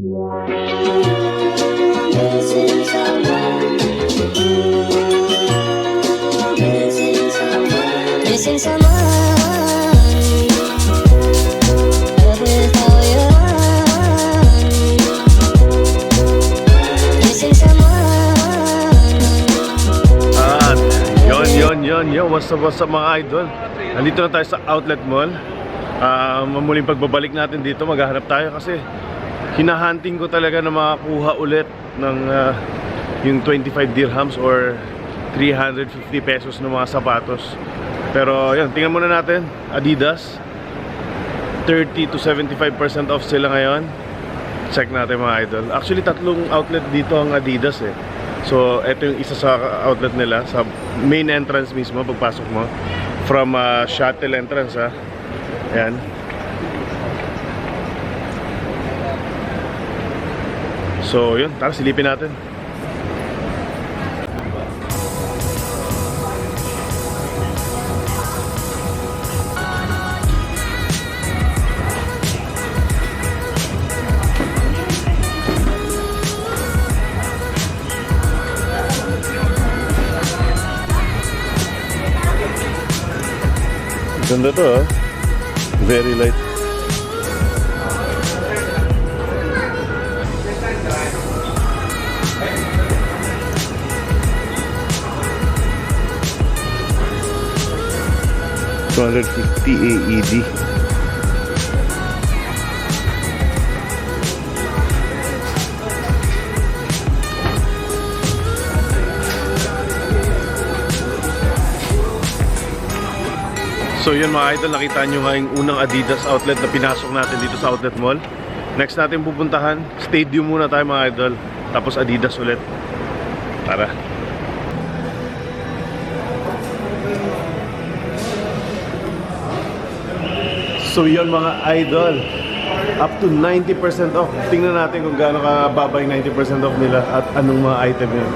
Missing someone. Yon yon what's up what's up mga idol? Nandito na tayo sa outlet mall. Ah, Muling pagbabalik natin dito. Maghahanap tayo kasi Hinahunting ko talaga na makakuha ulit ng ah, yung 25 dirhams or 350 pesos ng mga sapatos Pero yun, tingnan muna natin Adidas 30 to 75% off sila ngayon check natin mga idol. Actually, tatlong outlet dito ang Adidas eh. So, ito yung isa sa outlet nila sa main entrance mismo pagpasok mo from uh, shuttle entrance ha. Ayan. So, yun. Tara, silipin natin. Ganda to ah. Very light. Two hundred fifty AED. So yun mga idol, nakita nyo nga yung unang Adidas outlet na pinasok natin dito sa outlet mall. Next natin pupuntahan, stadium muna tayo mga idol. Tapos Adidas ulit. Tara. So yun mga idol, up to 90% off. Tingnan natin kung gaano kababa yung 90% off nila at anong mga item yun.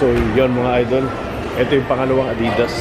So yon mga idol. Ito yung pangalawang Adidas.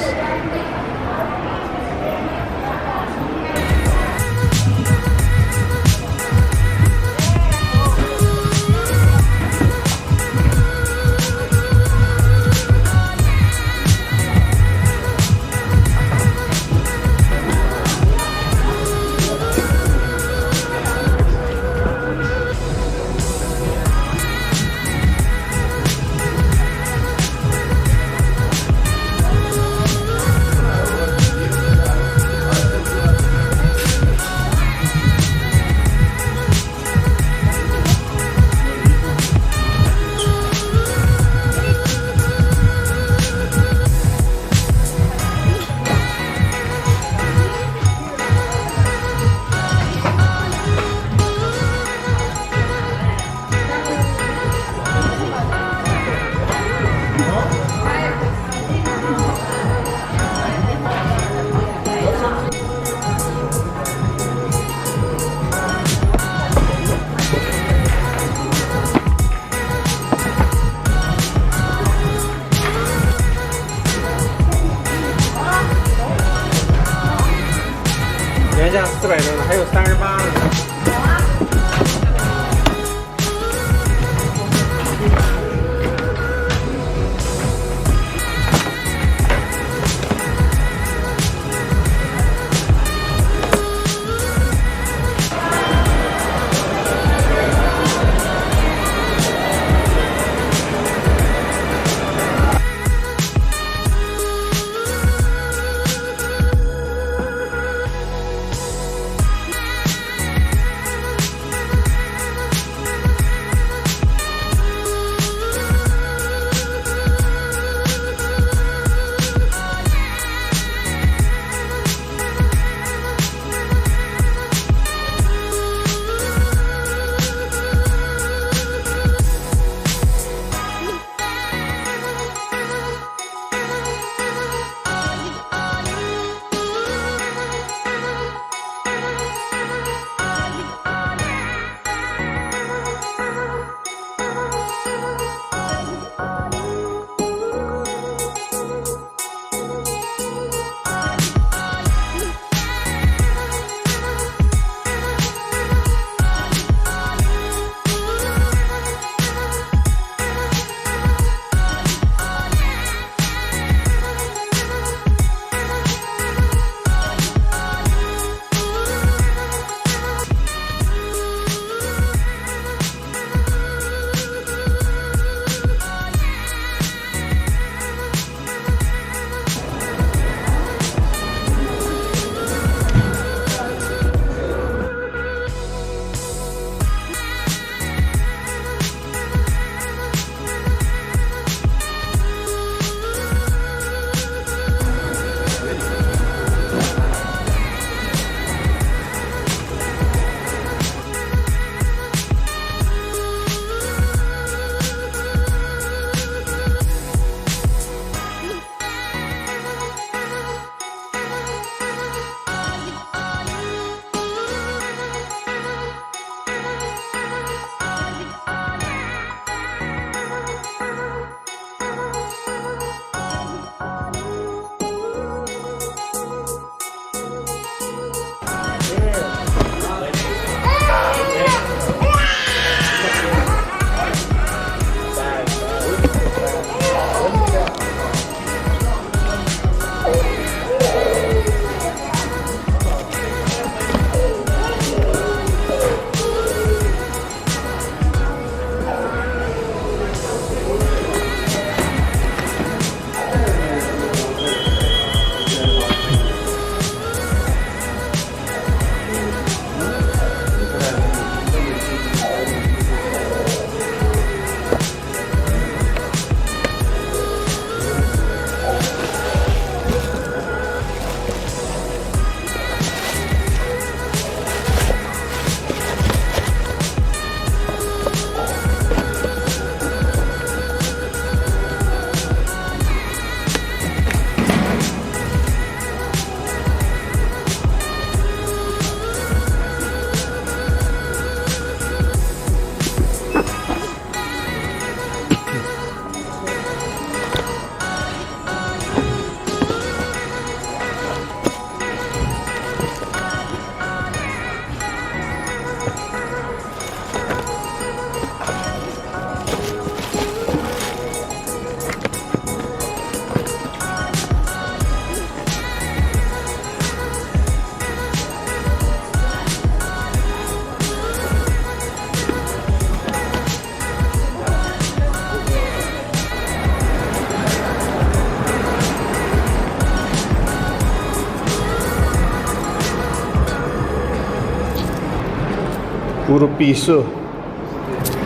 Piso.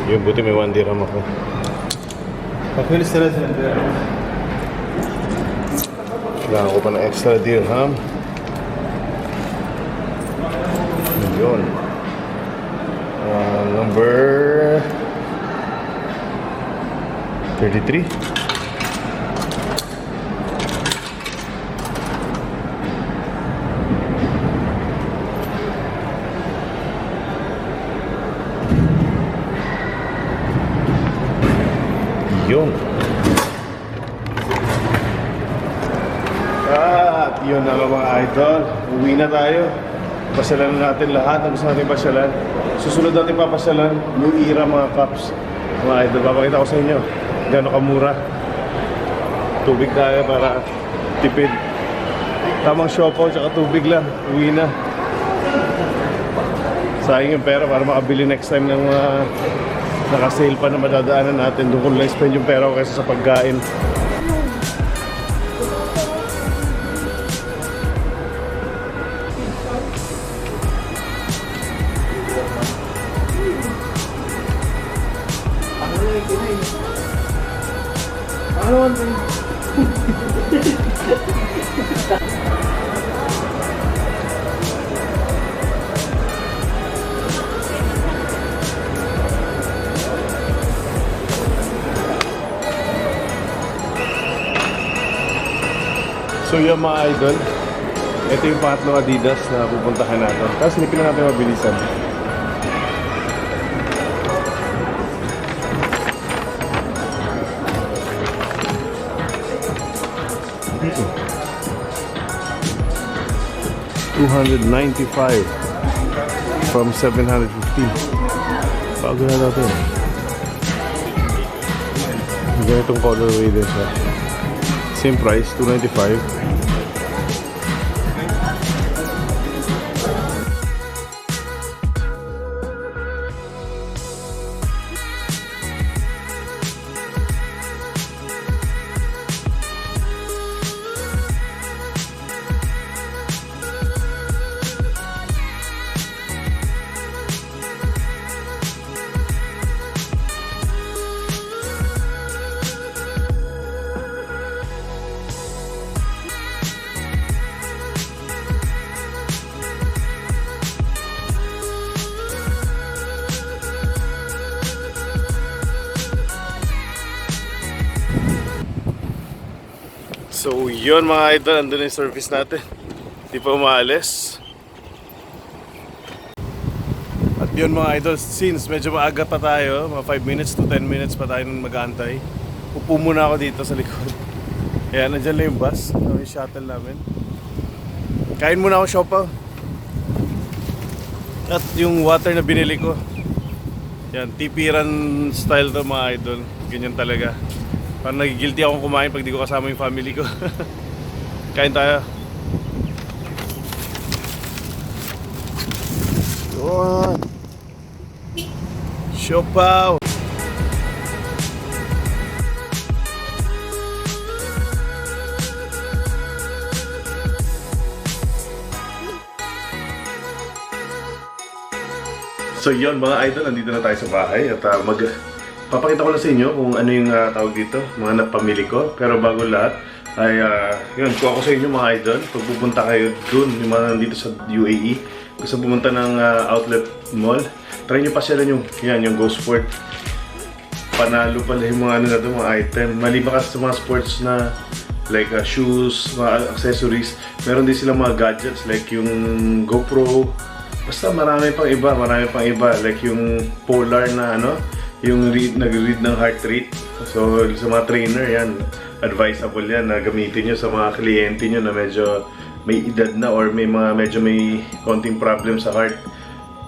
Yun, buti may 1 dirham ako. Bakit sila sila? Kailangan ko pa ng extra dirham. Yun. Ah, number 33. At yun na mga idol. Uwi na tayo. Pasyalan na natin lahat ng gusto natin pasyalan. Susunod natin papasyalan, New Era mga cups. Mga idol, papakita ko sa inyo. Gano'ng kamura. Tubig tayo para tipid. Tamang siopaw tsaka tubig lang. Uwi na. Sayang yung pera para makabili next time ng mga naka-sale pa na madadaanan natin. Doon ko lang spend yung pera ko kaysa sa pagkain. So yung mga idol, ito yung pangatlong Adidas na pupuntahan natin. Tapos hindi na natin mabilisan. 295 from 750. Bago na natin. Ganitong colorway din siya. Same price, 295. Yun mga idol, andun na yung service natin. Di pa umaalis. At yun mga idol, since medyo maaga pa tayo, mga 5 minutes to 10 minutes pa tayo mag-aantay. Upo muna ako dito sa likod. Kaya nandyan lang yung bus, yung shuttle namin. Kain muna ako siopaw. At yung water na binili ko. Yan, tipiran style to mga idol. Ganyan talaga. Parang nagigilty akong kumain pag di ko kasama yung family ko. Kain tayo. Yun. Siopaw. So yun mga idol, nandito na tayo sa bahay at uh, mag papakita ko lang sa inyo kung ano yung uh, tawag dito, mga napamili ko. Pero bago lahat, ay uh, yun, kung ako sa inyo mga idol, pag pupunta kayo dun, yung mga nandito sa UAE, gusto pumunta ng uh, outlet mall, try nyo pasyalan yung, yan, yung Go Sport. Panalo pala yung mga ano na to, mga item. Maliban kasi sa mga sports na like uh, shoes, mga accessories, meron din silang mga gadgets like yung GoPro, Basta marami pang iba, marami pang iba. Like yung polar na ano, yung read, nag-read ng heart rate. So sa mga trainer yan, advisable yan na gamitin nyo sa mga kliyente nyo na medyo may edad na or may mga medyo may konting problem sa heart.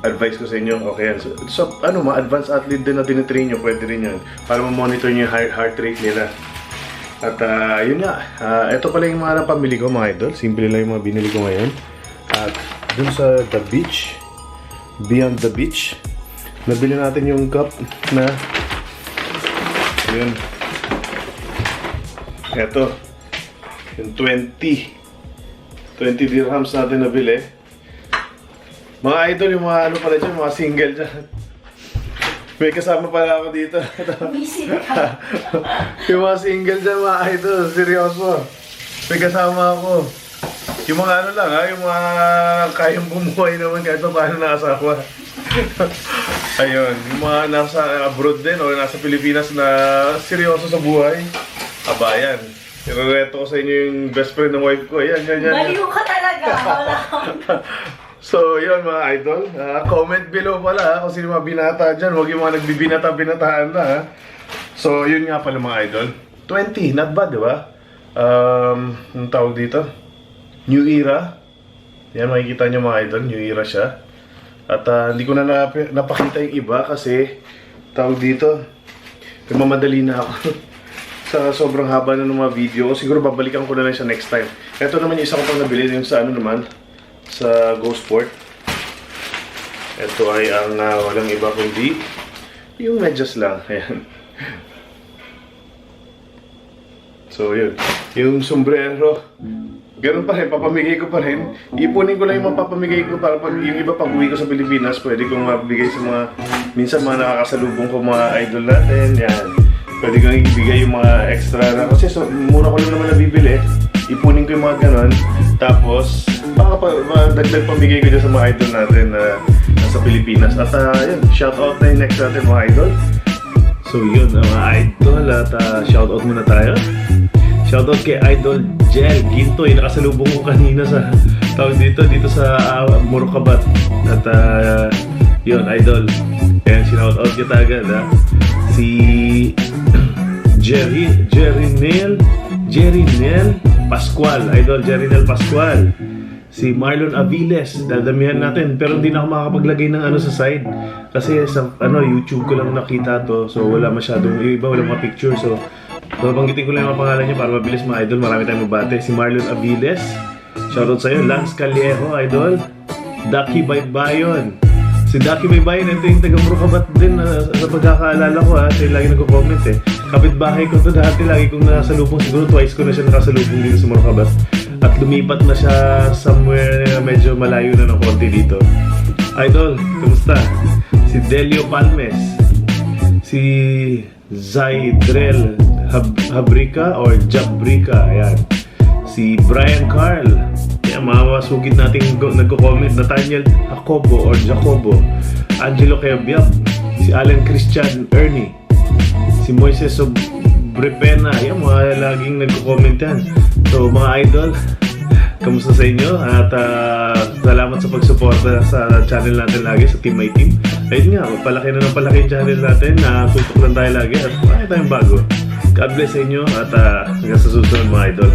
Advice ko sa inyo, okay yan. So, so ano, mga advanced athlete din na tinitrain nyo, pwede rin yan. Para ma-monitor nyo yung heart, heart rate nila. At ah, yun nga, Ah, ito pala yung mga napamili ko mga idol. Simple lang yung mga binili ko ngayon. At dun sa The Beach, Beyond the Beach, nabili natin yung cup na yun. Ito, yung 20 20 dirhams natin nabili. Mga idol, yung mga ano pala dyan, mga single dyan. May kasama pala ako dito. yung mga single dyan, mga idol, seryoso. May kasama ako. Yung mga ano lang ha, yung mga kayang bumuhay naman kahit pa paano nakasawa. Ayun, yung mga nasa abroad din o nasa Pilipinas na seryoso sa buhay. Abayan. Irereto ko sa inyo yung best friend ng wife ko. Ayan, yan, yan. yan. Baliw ka talaga. Wala. So, yun mga idol. Ah, comment below pala ha, kung sino mga binata dyan. Huwag yung mga nagbibinata-binataan na ha. So, yun nga pala mga idol. 20, not bad, di ba? Um, ang tawag dito? New era. Yan, makikita nyo mga idol. New era siya. At ah, hindi ko na nap- napakita yung iba kasi tawag dito. Mamadali na ako. sa sobrang haba na ng mga video. Siguro babalikan ko na lang siya next time. Ito naman yung isa ko pang nabili yung sa ano naman, sa GoSport. Ito ay ang ah, walang iba kundi yung medyas lang. Ayan. So yun, yung sombrero, ganun pa rin, papamigay ko pa rin. Ipunin ko lang yung mapapamigay ko para pag yung iba pag uwi ko sa Pilipinas, pwede kong mabigay sa mga, minsan mga nakakasalubong ko mga idol natin, yan. Pwede kong ibigay yung mga extra na, kasi so, mura ko lang naman nabibili. Ipunin ko yung mga ganun. Tapos, baka pa, dagdag pamigay ko dyan sa mga idol natin na nasa Pilipinas. At uh, yun, shout out na yung next natin mga idol. So yun, mga idol at uh, shout out muna tayo. Shout out kay Idol Jel Ginto, yung nakasalubong ko kanina sa tawag dito, dito sa uh, Murukabat. At uh, yun, Idol. Ayan, shout out kita agad ha. Si Jerry, Jerry Neil, Jerry Neil Pascual, Idol Jerry Neil Pascual. Si Marlon Aviles, dadamihan natin pero hindi na ako makakapaglagay ng ano sa side kasi sa ano YouTube ko lang nakita to so wala masyadong yung iba wala mga picture so babanggitin ko lang mga pangalan niya para mabilis mga idol marami tayong mabate si Marlon Aviles shoutout sa iyo Lance Callejo idol Ducky Baybayon Si Ducky Baybayin, ito yung taga Murukabat din na sa pagkakaalala ko ha. Siya yung lagi nagko-comment eh. Kapitbahay ko to dati, lagi kong nakasalubong. Siguro twice ko na siya nakasalubong dito sa Murukabat. At lumipat na siya somewhere na medyo malayo na ng konti dito. Idol, kumusta? Si Delio Palmes. Si Zaidrel Hab- Habrika or Jabrika. Ayan. Si Brian Carl. Yan, mga masugid nating go- nagko-comment. Nathaniel Jacobo or Jacobo. Angelo Kebyab. Si Alan Christian Ernie. Si Moises Sobrepena. Yan, mga laging nagko-comment yan. So, mga idol, kamusta sa inyo? At ah, salamat sa pagsuporta sa channel natin lagi, sa Team My Team. Ayun nga, palaki na ng palaki channel natin. na tutok lang tayo lagi at marami tayong bago. God bless sa inyo at ah, hanggang sa susunod mga idol.